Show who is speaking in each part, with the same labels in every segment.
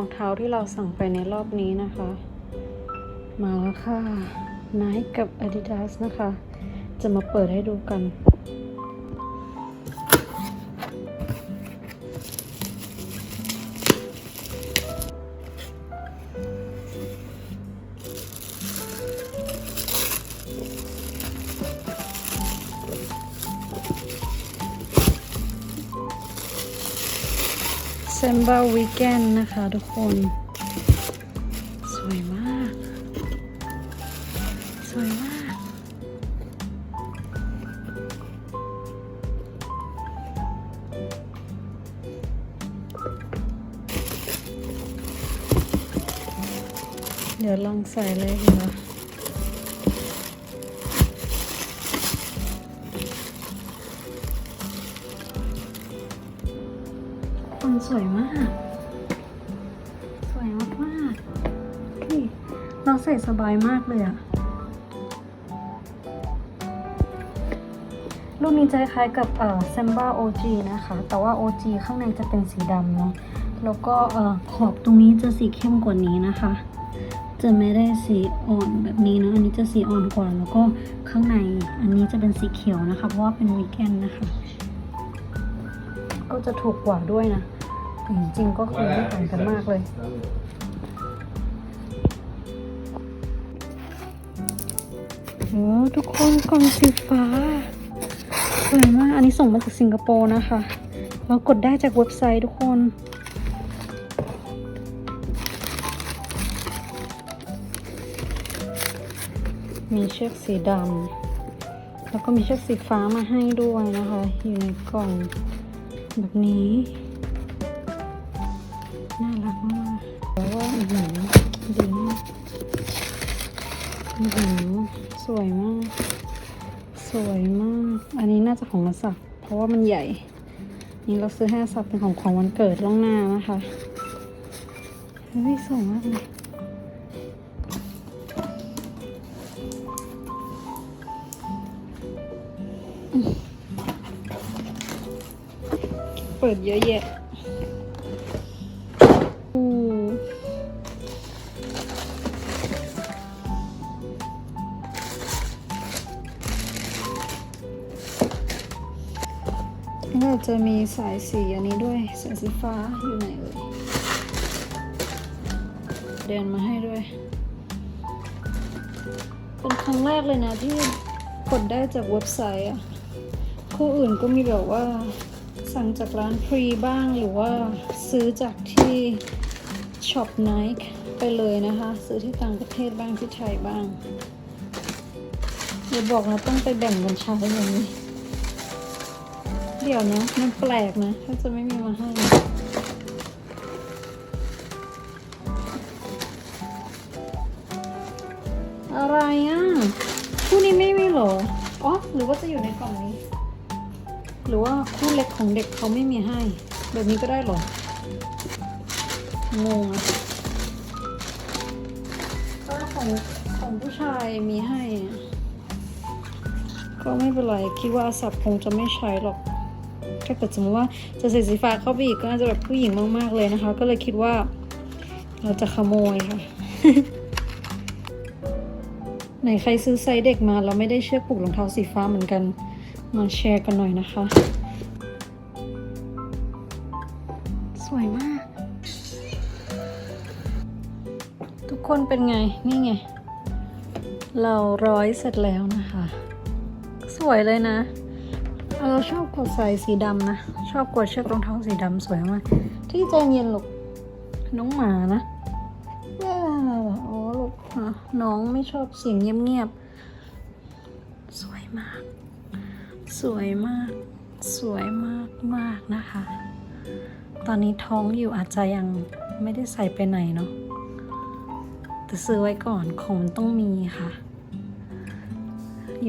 Speaker 1: รองเท้าที่เราสั่งไปในรอบนี้นะคะ มาแล้วค่ะ Nike กับ Adidas นะคะ จะมาเปิดให้ดูกัน เซมบ a วีแกนนะคะทุกคน สวยมาก สวยมาก เดี๋ยวลองใส่เลยดีกว่า สวยมาก สวยมากมากนี่เราใส่สบายมากเลยอะรุ่นนี้จะคล้ายกับเอ่อ Samba OG นะคะ แต่ว่า OG ข้างในจะเป็นสีดำเนาะ แล้วก็เอ่อขอบตรงนี้จะสีเข้มกว่านี้นะคะ จะไม่ได้สีอ่อนแบบนี้เนะอันนี้จะสีอ่อนกว่า แล้วก็ข้างในอันนี้จะเป็นสีเขียวนะคะ เพราะว่าเป็นวีแกนนะคะ ก็จะถูกกว่าด้วยนะ จริงก็คือไม่ต่างกันมากเลย โอ้ทุกคนกล่องสีฟ้าสวยมาก อันนี้ส่งมาจากสิงคโปร์นะคะ เรากดได้จากเว็บไซต์ทุกคน มีเชือกสีดำ แล้วก็มีเชือกสีฟ้ามาให้ด้วยนะคะ อยู่ในกล่องแบบนี้ หือดีมากหือสวยมาก สวยมาก อันนี้น่าจะของมาสัก เพราะว่ามันใหญ่ นี่เราซื้อให้สักเป็นของของวันเกิดล่วงหน้านะคะเฮ้ยสวยมากเลยเปิดเยอะแยะ แล้วก็จะมีสายสีอันนี้ด้วยสายสีฟ้าอยู่ไหนเอ่ยเดินมาให้ด้วย เป็นครั้งแรกเลยนะที่กดได้จากเว็บไซต์อะคู่อื่นก็มีแบบว่า สั่งจากร้านฟรีบ้างหรือว่าซื้อจากที่ช็อปไนค์ไปเลยนะคะ ซื้อที่ต่างประเทศบ้างที่ไทยบ้างอย่าบอกนะต้องไปแบ่งกันใช้อย่างนี้ ดี๋ยวนะ มันแปลกนะถ้าจะไม่มีมาให้อะไรอะคู่นี้ไม่มีเหรอ อ๋อ หรือว่าจะอยู่ในกล่องนี้ หรือว่าคู่เล็กของเด็กเขาไม่มีให้ แบบนี้ก็ได้เหรอ งงอะก็ของของผู้ชายมีให้ ก็ไม่เป็นไร คิดว่าสับคงจะไม่ใช้หรอก ถ้าเกิดสมมติว่าจะใส่สีฟ้าเข้าไปอีกก็น่าจะแบบผู้หญิงมากๆเลยนะคะ ก็เลยคิดว่าเราจะขโมยค่ะไหนใครซื้อไซส์เด็กมาแล้วไม่ได้เชือกผูกรองเท้าสีฟ้าเหมือนกันมาแชร์กันหน่อยนะคะ สวยมาก ทุกคนเป็นไง นี่ไง เราร้อยเสร็จแล้วนะคะ สวยเลยนะ เราชอบกดใส่สีดำนะ ชอบกดเชือกรองเท้าสีดำสวยมาก ที่ใจเย็นหลกน้องหมานะแย่โอ้ลูกน้องไม่ชอบเสียงเงียบๆ สวยมาก สวยมาก สวยมากมากนะคะ ตอนนี้ท้องอยู่อาจจะยังไม่ได้ใส่ไปไหนเนาะแต่ซื้อไว้ก่อนของมันต้องมีค่ะ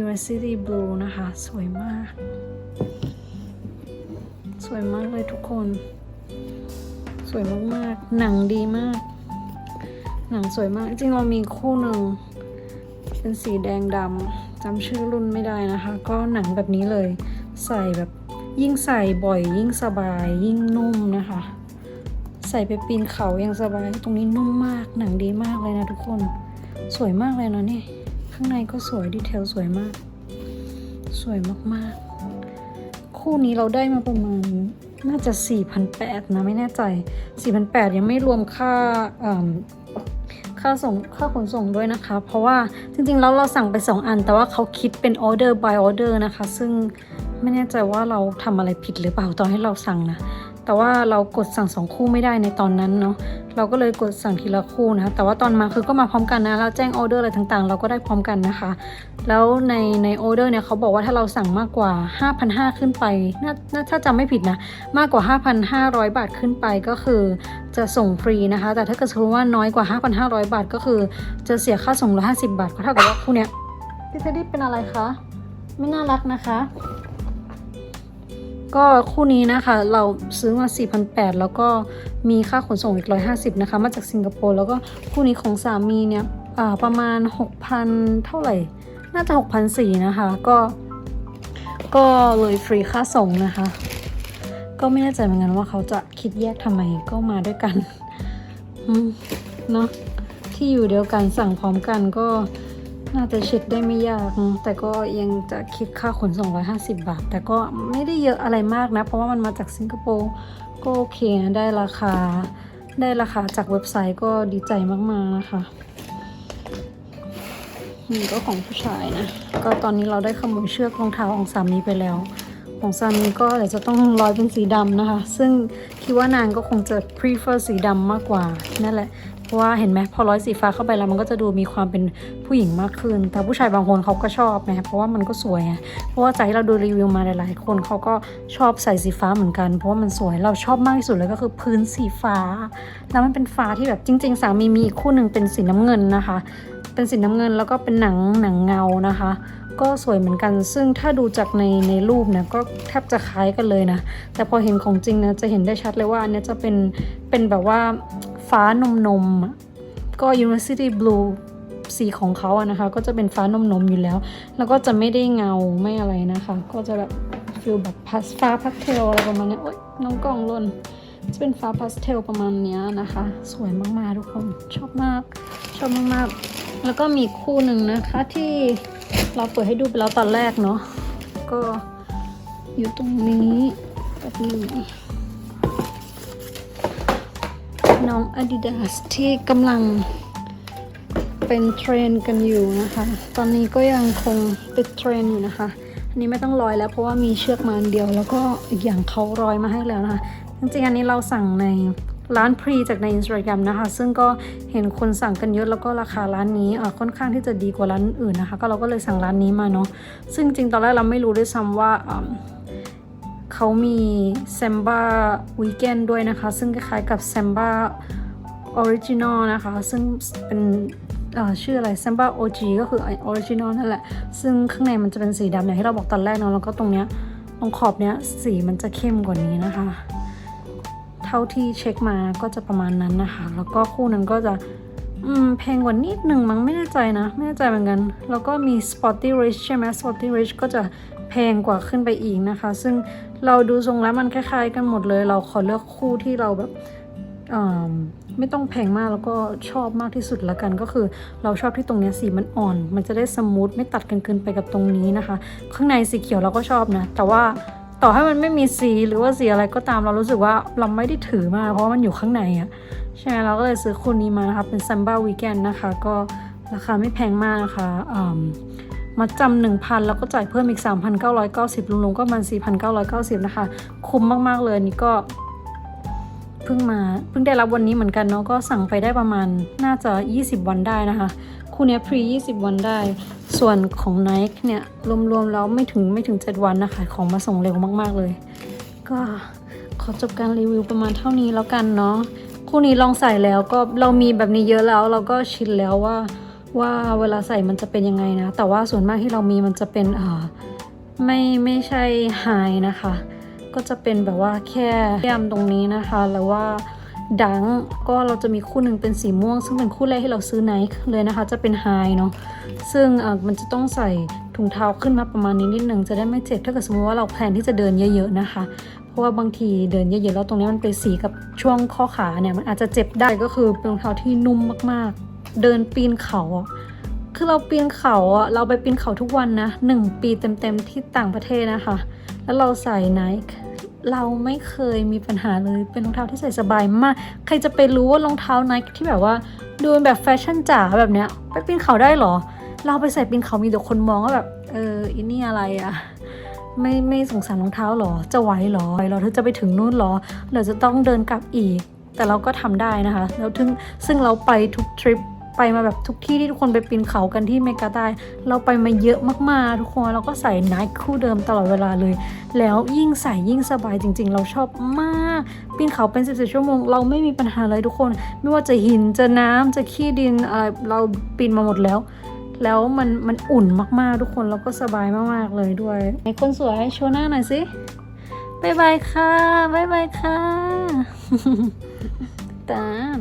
Speaker 1: University Blue นะคะ สวยมาก สวยมากเลยทุกคน สวยมากๆ หนังดีมาก หนังสวยมาก จริงเรามีคู่หนึ่ง เป็นสีแดงดำจำชื่อรุ่นไม่ได้นะคะ ก็หนังแบบนี้เลย ใส่แบบยิ่งใส่บ่อยยิ่งสบายยิ่งนุ่มนะคะ ใส่ไปปีนเขาย่างสบาย ตรงนี้นุ่มมาก หนังดีมากเลยนะทุกคน สวยมากเลยนะนี่ ข้างในก็สวยดีเทลสวยมาก สวยมากๆ คู่นี้เราได้มาประมาณน่าจะ 4,800นะไม่แน่ใจ 4,800 ยังไม่รวมค่าค่าส่งค่าขนส่งด้วยนะคะ เพราะว่าจริงๆแล้วเราสั่งไป 2 อัน แต่ว่าเขาคิดเป็นออเดอร์ by order นะคะ ซึ่งไม่แน่ใจว่าเราทำอะไรผิดหรือเปล่าตอนให้เราสั่งนะ แต่ว่าเรากดสั่งสองคู่ไม่ได้ในตอนนั้นเนาะเราก็เลยกดสั่งทีละคู่นะคะแต่ว่าตอนมาคือก็มาพร้อมกันนะแล้วแจ้งออเดอร์อะไรต่างๆ เราก็ได้พร้อมกันนะคะ แล้วในในออเดอร์เนี่ยเขาบอกว่าถ้าเราสั่งมากกว่า 5,500 ขึ้นไปน่าน่าถ้าจำไม่ผิดนะมากกว่า 5,500 บาทขึ้นไปก็คือจะส่งฟรีนะคะ แต่ถ้าเกิดสมมติว่าน้อยกว่า 5,500 บาท ก็คือจะเสียค่าส่ง150บาทก็เท่ากับว่าคู่เนี้ยพี่เทดดี้เป็นอะไรคะไม่น่ารักนะคะ ก็คู่นี้นะคะเราซื้อมา 4,800 แล้วก็มีค่าขนส่งอีก 150 นะคะ มาจากสิงคโปร์แล้วก็คู่นี้ของสามีเนี่ยอ่าประมาณ 6,000 เท่าไหร่ น่าจะ 6,400 นะคะ ก็ ก็เลยฟรีค่าส่งนะคะ ก็ไม่แน่ใจเหมือนกันว่าเขาจะคิดแยกทำไมก็มาด้วยกันเนาะที่อยู่เดียวกันสั่งพร้อมกันก็ น่าจะเช็คได้ไม่ยากนะแต่ก็ยังจะคิดค่าขนส่ง150 บาท แต่ก็ไม่ได้เยอะอะไรมากนะ เพราะว่ามันมาจากสิงคโปร์ก็โอเคนะได้ราคา ได้ราคาจากเว็บไซต์ก็ดีใจมาก ๆ นะคะนี่ก็ของผู้ชายนะ ก็ตอนนี้เราได้ขโมยเชือกรองเท้าของสามีไปแล้ว ของสามีก็เดี๋ยวจะต้องร้อยเป็นสีดำนะคะ ซึ่งคิดว่านางก็คงจะ prefer สีดำมากกว่านั่นแหละ เพราะว่าเห็นไหมพอร้อยสีฟ้าเข้าไปแล้วมันก็จะดูมีความเป็นผู้หญิงมากขึ้น แต่ผู้ชายบางคนเขาก็ชอบไงเพราะว่ามันก็สวยไงเพราะว่าจากที่เราดูรีวิวมาหลายๆ คนเขาก็ชอบใส่สีฟ้าเหมือนกัน เพราะว่ามันสวยเราชอบมากที่สุดเลยก็คือพื้นสีฟ้า แล้วมันเป็นฟ้าที่แบบจริง ๆ สามีมีอีกคู่หนึ่งเป็นสีน้ำเงินนะคะ เป็นสีน้ำเงินแล้วก็เป็นหนังหนังเงานะคะก็สวยเหมือนกัน ซึ่งถ้าดูจากในในรูปเนี่ยก็แทบจะคล้ายกันเลยนะ แต่พอเห็นของจริงนะจะเห็นได้ชัดเลยว่าอันนี้จะเป็นเป็นแบบว่า ฟ้านมนมๆอะก็ University Blue สีของเขาอะนะคะ ก็จะเป็นฟ้านมนมอยู่แล้ว แล้วก็จะไม่ได้เงาไม่อะไรนะคะ ก็จะแบบฟิลแบบพาสฟ้าพาสเทลอะไรประมาณนี้โอ๊ยน้องกล่องล่นจะเป็นฟ้าพาสเทลประมาณนี้นะคะ สวยมากๆทุกคนชอบมากชอบมากๆ แล้วก็มีคู่หนึ่งนะคะที่เราเปิดให้ดูไปแล้วตอนแรกเนาะก็อยู่ตรงนี้แบบนี้ น้อง Adidas ที่กำลังเป็นเทรนกันอยู่นะคะ ตอนนี้ก็ยังคงติดเทรนอยู่นะคะ อันนี้ไม่ต้องร้อยแล้วเพราะว่ามีเชือกมาอันเดียว แล้วก็อีกอย่างเขาร้อยมาให้แล้วนะคะ จริงๆอันนี้เราสั่งในร้านพรีจากใน Instagram นะคะ ซึ่งก็เห็นคนสั่งกันเยอะแล้วก็ราคาร้านนี้ค่อนข้างที่จะดีกว่าร้านอื่นนะคะ ก็เราก็เลยสั่งร้านนี้มาเนาะ ซึ่งจริงตอนแรกเราไม่รู้ด้วยซ้ำว่า เขามีแซมบ้าวีแกนด้วยนะคะ ซึ่งคล้ายๆกับแซมบ้าออริจินอลนะคะ ซึ่งเป็นชื่ออะไรแซมบ้า OG ก็คือออริจินอลนั่นแหละ ซึ่งข้างในมันจะเป็นสีดำอย่างที่เราบอกตอนแรกเนาะแล้วก็ตรงเนี้ยตรงขอบเนี้ยสีมันจะเข้มกว่านี้นะคะ เท่าที่เช็คมาก็จะประมาณนั้นนะคะ แล้วก็คู่นั้นก็จะ อืมแพงกว่านิดหนึ่งมั้งไม่แน่ใจนะ ไม่แน่ใจเหมือนกัน แล้วก็มี Sporty Rich ใช่ไหม Sporty Rich ก็จะแพงกว่าขึ้นไปอีกนะคะ ซึ่งเราดูทรงแล้วมันคล้ายๆกันหมดเลย เราขอเลือกคู่ที่เราแบบไม่ต้องแพงมากแล้วก็ชอบมากที่สุดละกันก็คือ เราชอบที่ตรงเนี้ยสีมันอ่อน มันจะได้สมูทไม่ตัดกันเกินไปกับตรงนี้นะคะ ข้างในสีเขียวเราก็ชอบนะ แต่ว่าต่อให้มันไม่มีสีหรือว่าสีอะไรก็ตามเรารู้สึกว่าเราไม่ได้ถือมากเพราะมันอยู่ข้างในอะ ใช่เราก็เลยซื้อคู่นี้มานะคะ เป็น Samba Weekend นะคะ ก็ราคาไม่แพงมากนะคะมมาจำหนึ่งพันแล้วก็จ่ายเพิ่มอีก 3,990รวมๆก็ประมัน4,990 นะคะ คุ้มมากๆเลยนี่ก็เพิ่งมาเพิ่งได้รับวันนี้เหมือนกันเนาะก็สั่งไปได้ประมาณน่าจะ 20 วันได้นะคะ คู่นี้พรี20 วันได้ ส่วนของ Nike เนี่ยรวมๆแล้วไม่ถึงไม่ถึง 7 วันนะคะ ของมาส่งเร็วมากๆเลย ก็ขอจบการรีวิวประมาณเท่านี้แล้วกันเนาะ คู่นี้ลองใส่แล้วก็เรามีแบบนี้เยอะแล้วเราก็ชินแล้วว่าว่าเวลาใส่มันจะเป็นยังไงนะ แต่ว่าส่วนมากที่เรามีมันจะเป็นเออไม่ไม่ใช่ไฮนะคะ ก็จะเป็นแบบว่าแค่แก้มตรงนี้นะคะหรือว่าดังก็เราจะมีคู่หนึ่งเป็นสีม่วง ซึ่งเป็นคู่แรกที่เราซื้อไนค์เลยนะคะ จะเป็นไฮเนาะซึ่งเออมันจะต้องใส่ถุงเท้าขึ้นมาประมาณนี้นิดหนึ่งจะได้ไม่เจ็บถ้าเกิดสมมติว่าเราแพลนที่จะเดินเยอะ ๆนะคะ ราะว่าบางทีเดินเยอะๆแล้วตรงนี้มันไปสีกับช่วงข้อขาเนี่ยมันอาจจะเจ็บได้ก็คือเป็นรองเท้าที่นุ่มมากๆ เดินปีนเขาอะคือเราปีนเขาอะเราไปปีนเขาทุกวันนะหนึ่งปีเต็มๆที่ต่างประเทศนะคะ แล้วเราใส่ไนค์เราไม่เคยมีปัญหาเลยเป็นรองเท้าที่ใส่สบายมาก ใครจะไปรู้ว่ารองเท้าไนค์ที่แบบว่าดูแบบแฟชั่นจ๋าแบบเนี้ยไปปีนเขาได้เหรอ เราไปใส่ปีนเขามีแต่คนมองว่าแบบเอออินนี่อะไรอะ ไม่ไม่สงสารรองเท้าหรอ จะไหวหรอเราถึงจะไปถึงนู่นหรอ เราจะต้องเดินกลับอีก แต่เราก็ทำได้นะคะ แล้วถึงซึ่งเราไปทุกทริปไปมาแบบทุกที่ที่ทุกคนไปปีนเขากันที่เมกาใต้เราไปมาเยอะมากๆ ทุกคนเราก็ใส่ไนค์คู่เดิมตลอดเวลาเลย แล้วยิ่งใส่ยิ่งสบายจริง ๆ เราชอบมากปีนเขาเป็นสิบชั่วโมง เราไม่มีปัญหาเลยทุกคน ไม่ว่าจะหินจะน้ำจะขี้ดินอะไรเราปีนมาหมดแล้ว แล้วมันมันอุ่นมากๆทุกคนแล้วก็สบายมากๆเลยด้วยไหนคนสวยโชว์หน้าหน่อยสิบายบายค่ะบายบายค่ะตาม